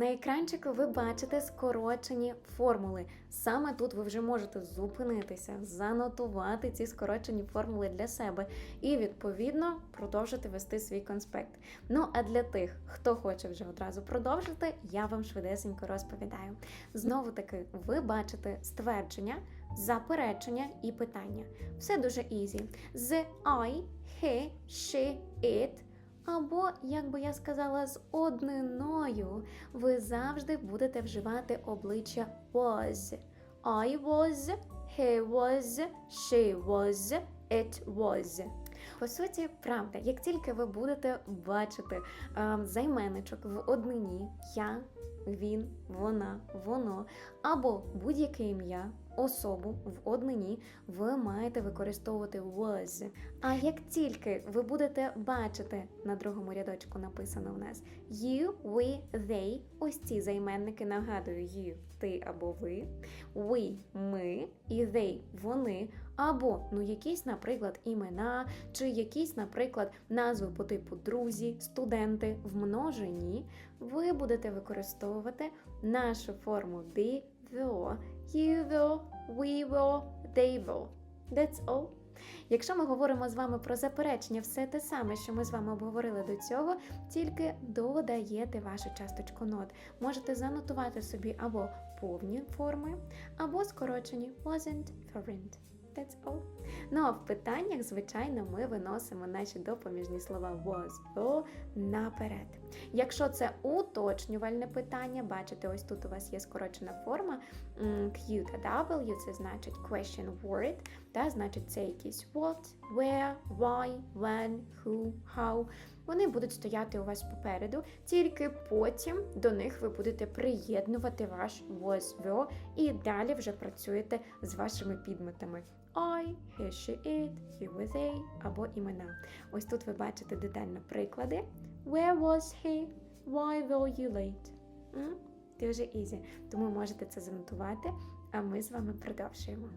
На екранчику ви бачите скорочені формули. Саме тут ви вже можете зупинитися, занотувати ці скорочені формули для себе і, відповідно, продовжити вести свій конспект. Ну а для тих, хто хоче вже одразу продовжити, я вам швидесенько розповідаю. Знову таки, ви бачите ствердження, заперечення і питання. Все дуже ізі. З I, he, she, it. Або, як би я сказала, з одниною ви завжди будете вживати обличчя was. I was, he was, she was, it was. По суті, правда, як тільки ви будете бачити е, займенничок в однині я, він, вона, воно або будь-яке ім'я, особу в однині, ви маєте використовувати was. А як тільки ви будете бачити на другому рядочку написано в нас you, we, they, ось ці займенники нагадую you, ти або ви, we, ми і they, вони, або ну якісь, наприклад, імена, чи якісь, наприклад, назви по типу друзі, студенти в множині, ви будете використовувати нашу форму be, will, you will, we will, they will. That's all. Якщо ми говоримо з вами про заперечення, все те саме, що ми з вами обговорили до цього, тільки додаєте вашу часточку нот. Можете занотувати собі або повні форми, або скорочені wasn't, weren't. That's all. Ну а в питаннях, звичайно, ми виносимо наші допоміжні слова was, were наперед. Якщо це уточнювальне питання, бачите, ось тут у вас є скорочена форма Q та W, це значить question word, та значить це якісь what, where, why, when, who, how. Вони будуть стояти у вас попереду, тільки потім до них ви будете приєднувати ваш was, were і далі вже працюєте з вашими підметами. I, he, she, it, he, we, they або імена. Ось тут ви бачите детально приклади. Where was he? Why were you late? М? Дуже ізі. Тому можете це занотувати, а ми з вами продовжуємо.